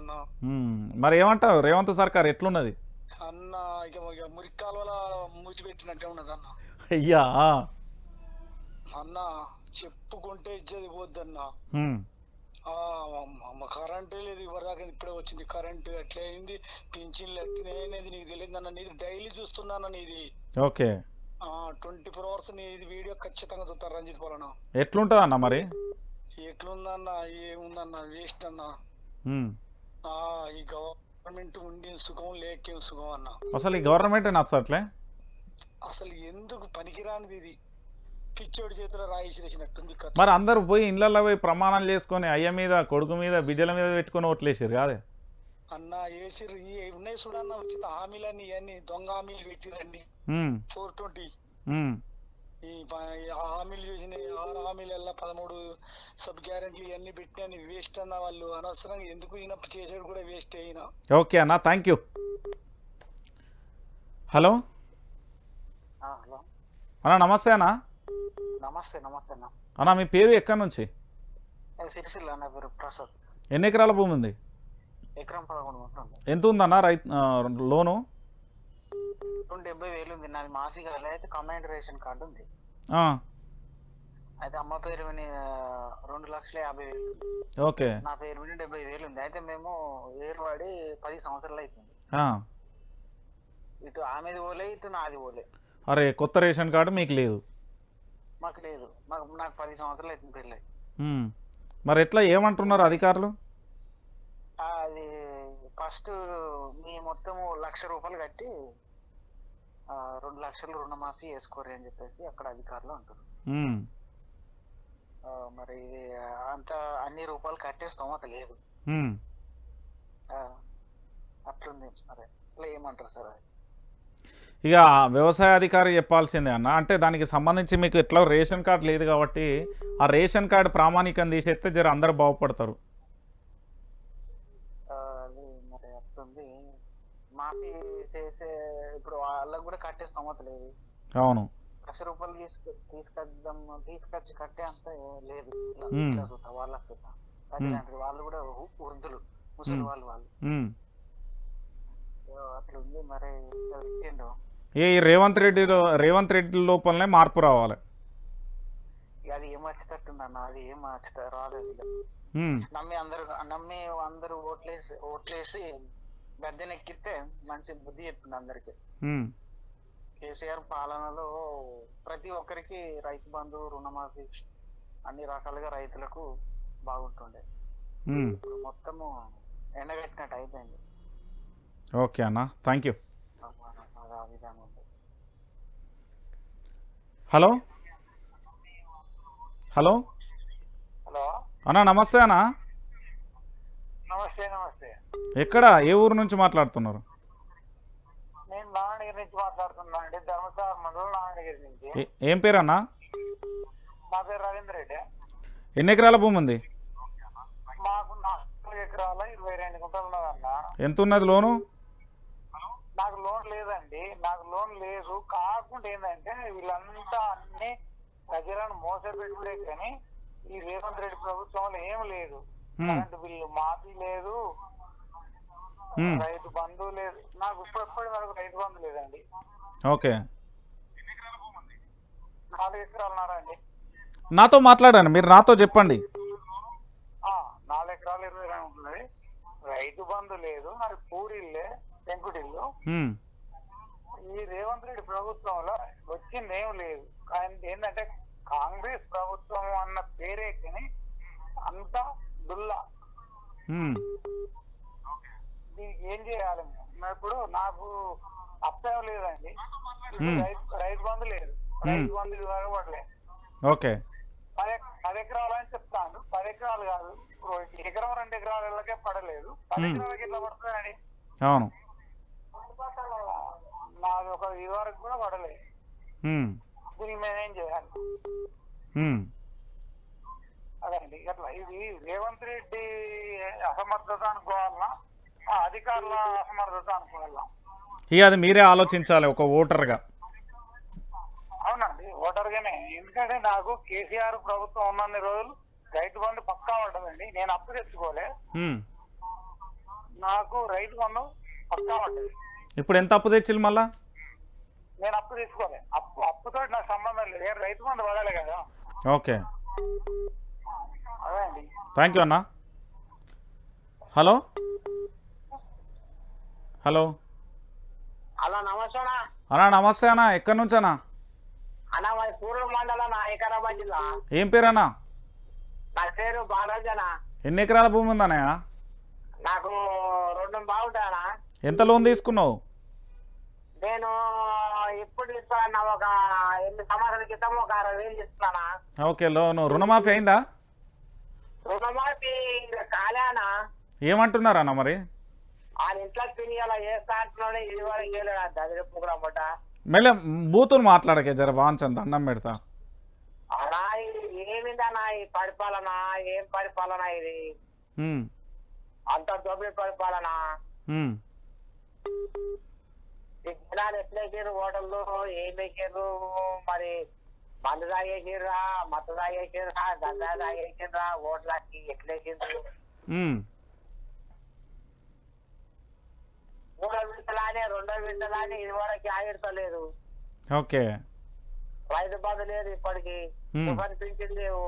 అన్న. మరి ఏమంటావు? రేవంత్ సర్కార్ ఎట్లున్నది? అన్న ఇక మురికి కాలువల మూసిపెట్టినట్టే ఉన్నది అన్న. అయ్యా. అన్న చెప్పుకుంటే ఇచ్చేది పోద్దన్న. కరెంటే లేదు ఇవ్వదాకా ఇప్పుడే వచ్చింది. కరెంటు ఎట్లా అయింది? పింఛన్లు ఎట్లా అనేది నీకు తెలియదు అన్న. నీది డైలీ చూస్తున్నాను నీది. ఓకే. ట్వంటీ ఫోర్ అవర్స్ నీది వీడియో ఖచ్చితంగా చూస్తారు రంజిత్ పాలన. ఎట్లుంటుంది అన్న మరి? ఎట్లుందన్న ఏముందన్న వేస్ట్ అన్న. ఈ గవర్నమెంట్ ఉండి సుఖం లేకేం సుఖం అన్న. అసలు ఈ గవర్నమెంట్ నచ్చట్లే అసలు ఎందుకు పనికిరానిది ఇది? పిచ్చోడి చేతిలో రాయి చేసినట్టుంది కథ. మరి అందరూ పోయి ఇళ్ళల్లో పోయి ప్రమాణాలు చేసుకొని అయ్య మీద కొడుకు మీద బిడ్డల మీద పెట్టుకొని ఓట్లేసారు కాదే? అన్న ఏసీ ఉన్నాయి చూడన్న వచ్చిన హామీలన్నీ ఇవన్నీ దొంగ హామీలు పెట్టిరండి ఫోర్ ట్వంటీ. ఈ ప- ఈ హామీలు చేసిన ఆరు హామీలల్లా పదమూడు సబ్ గ్యారెంటీలు ఇవన్నీ పెట్టిన వేస్ట్ అన్న వాళ్ళు అనవసరంగా ఎందుకు ఈయన చేసాడు కూడా వేస్ట్ అయినా ఓకే అన్న థ్యాంక్ యూ. హలో? హలో. అన్న నమస్తే అన్న. నమస్తే నమస్తే అన్న. అన్న మీ పేరు ఎక్కడి నుంచి? సిరిసిల్ల నా పేరు ప్రసాద్. ఎన్ని ఎకరాల భూమి ఉంది? ఎకరం పదకొండు ఉంటుంది ఎంత ఉందన్న రైతు లోను? రెండు డెబ్బై వేలు ఉంది. నాది మాఫీ కాలే అయితే కమాండ్ రేషన్ కార్డు ఉంది. అయితే అమ్మ పేరు విని రెండు లక్షల యాభై వేలు. ఓకే. నా పేరు విని డెబ్బై వేలు ఉంది. అయితే మేము ఏరు వాడి పది సంవత్సరాలు ఆ, ఇటు ఆమెది పోలే ఇటు నాది పోలే. అరే కొత్త రేషన్ కార్డు మీకు లేదు. మాకు లేదు. మాకు నాకు పది సంవత్సరాలు అవుతుంది పెళ్ళి. మరి ఎట్లా ఏమంటున్నారు అధికారులు? అది ఫస్ట్ మీ మొత్తము లక్ష రూపాయలు కట్టి రెండు లక్షలు రుణమాఫీ వేసుకోరు అని చెప్పేసి అక్కడ అధికారులు అంటారు మరి అంత అన్ని రూపాయలు కట్టే స్తోమత లేదు. అట్లుంది. మరి అట్లా ఏమంటారు సార్ అది? ఇక వ్యవసాయ అధికారి చెప్పాల్సిందే అన్న. అంటే దానికి సంబంధించి మీకు ఎట్లా రేషన్ కార్డు లేదు కాబట్టి ఆ రేషన్ కార్డు ప్రామాణికం తీసేస్తే జర అందరు బాగుపడతారు ఆ, అది మరి అట్లుంది మాఫీ చేసే ఇప్పుడు వాళ్ళకి కూడా కట్టే స్తోమత లేదు అవును. లక్ష రూపాయలు తీసుకు తీసుకొద్దాం తీసుకొచ్చి కట్టే అంత లేదు. చూద్దాం వాళ్ళకి చూద్దాం వాళ్ళు కూడా వృద్ధులు ముసలి. వాళ్ళు వాళ్ళు. అట్లా ఉంది. మరి ఏ రేవంత్ రెడ్డిలో రేవంత్ రెడ్డి లోపలనే మార్పు రావాలి. అది ఏం వచ్చేటట్టుంది అన్న? అది ఏం రాలేదు నమ్మి అందరు నమ్మి అందరూ ఓట్లేసి ఓట్లేసి గద్దెని ఎక్కిస్తే మంచి బుద్ధి చెప్పింది అందరికి. కేసీఆర్ పాలనలో ప్రతి ఒక్కరికి రైతు బంధు రుణమాఫీ అన్ని రకాలుగా రైతులకు బాగుంటుండే. మొత్తము ఎండగట్టినట్టు అయిపోయింది. ఓకే అన్న. Thank you. Hello? Hello? Hello? అన్న నమస్తే అన్న. నమస్తే నమస్తే. ఎక్కడ? ఏ ఊరు నుంచి మాట్లాడుతున్నారు? నేను నుంచి మాట్లాడుతున్నా అండి. ధర్మసాగర్ మండలం నుంచి. ఏ- పేరు అన్న నా పేరు రవీంద్ర రెడ్డి. ఎన్ని ఎకరాల భూమి ఉంది? మాకు నాలుగు ఎకరాల ఇరవై రెండు గుంటలు ఉన్నదన్న. ఎంత ఉన్నది లోను? నాకు లోన్ లేదండి. నాకు లోన్ లేదు. కాకుండా ఏంటంటే వీళ్ళంతా అన్ని ప్రజలను మోసపెట్టుడే కానీ ఈ రేవంత్ రెడ్డి ప్రభుత్వంలో ఏం లేదు. కరెంటు బిల్లు మాఫీ లేదు. రైతు బంధు లేదు. నాకు ఇప్పటిప్పటి వరకు రైతు బంధు లేదండి. ఓకే. నాలుగు ఎకరాలున్నారా అండి? నాతో మాట్లాడండి. మీరు నాతో చెప్పండి. నాలుగు ఎకరాలు ఇరవై ఉంటున్నది రైతు బంధు లేదు. మరి పూరిల్లే పెంకుటిల్లు. ఈ రేవంత్ రెడ్డి ప్రభుత్వంలో వచ్చింది ఏం లేదు. కానీ ఏంటంటే కాంగ్రెస్ ప్రభుత్వం అన్న పేరే కానీ అంతా దుల్లా. ఏం చేయాలి? మేము? ఇప్పుడు నాకు అప్పేం లేదండి. రైతు బంధు లేదు. రైతు బంధు ఇవ్వబడలేదు ఓకే. పది ఎక- పది ఎకరాలు అని చెప్తాను. పది ఎకరాలు కాదు. ఎకరం రెండు ఎకరాలకే పడలేదు. పది. ఎకరాలకి ఎట్లా పడుతుందండి? అవును. నాది ఒక ఇది వరకు కూడా పడలేదు. దీనికి మేమేం చేయాలి? అదండి. అట్లా. ఇది రేవంత్ రెడ్డి అసమర్థత అనుకోవాలనా ఆ అధికారుల అసమర్థత అనుకోవాలా ఇక అది మీరే ఆలోచించాలి ఒక ఓటర్గా. అవునండి ఓటర్ గానే ఎందుకంటే నాకు కేసీఆర్ ప్రభుత్వం ఉన్నన్ని రోజులు రైతు బంధు పక్కా పడ్డదండి నేను అప్పు తెచ్చుకోలే. నాకు రైతు బంధు పక్కా ఉంటుంది. ఇప్పుడు ఎంత అప్పు తెచ్చిల్లు మళ్ళా? నేను అప్పు తీసుకోలే అప్పు అప్పుతో నాకు సంబంధం లేదు. ఏ రైతు బంధు పడాలి కదా. ఓకే. అదే అండి. థ్యాంక్ యూ అన్న. హలో? హలో. హలో నమస్తేనా అన్నా. నమస్తే అన్న. ఎక్కడి నుంచి అన్న? అన్న మరి పూర్వ మండలం వికారాబాద్ జిల్లా. ఏం పేరన్నా నా పేరు ఎన్ని ఎకరాల భూమి ఉందన్నయ్య నాకు రెండు బాగుంటానా ఎంత లోన్ తీసుకున్నావు? నేను ఇప్పుడు ఇస్తాను ఒక ఎనిమిది సంవత్సరాల క్రితం ఒక అరవై వేలు ఇస్తున్నానా ఓకే లోన్. రుణమాఫీ అయిందా? రుణమాఫీ ఇంకా కాలేనా ఏమంటున్నారు అన్న మరి? ఆయన ఇంట్లో తిని అలా చేస్తా అంటున్నాడు ఇది వరకు చేయలేడు అది మెల్ల బూతులు మాట్లాడకే జర బాగుంచండి దండం పెడతా. అలా ఈ పరిపాలన? ఏం పరిపాలన ఇది? అంత దొబ్బి పరిపాలన? జనాలు ఎట్లేసారు ఏం వేసారు మరి మందు తాగేసిర్రా? మత్తు తాగేసిర్రా? గంజా తాగేసిర్రా? ఓట్లకి ఎట్లేసిండ్రు విడతలానే ఇది వరకు ఆగిడతలేదు. ఓకే. రైతు బంధు లేదు ఇప్పటికి. కనిపించింది లేవు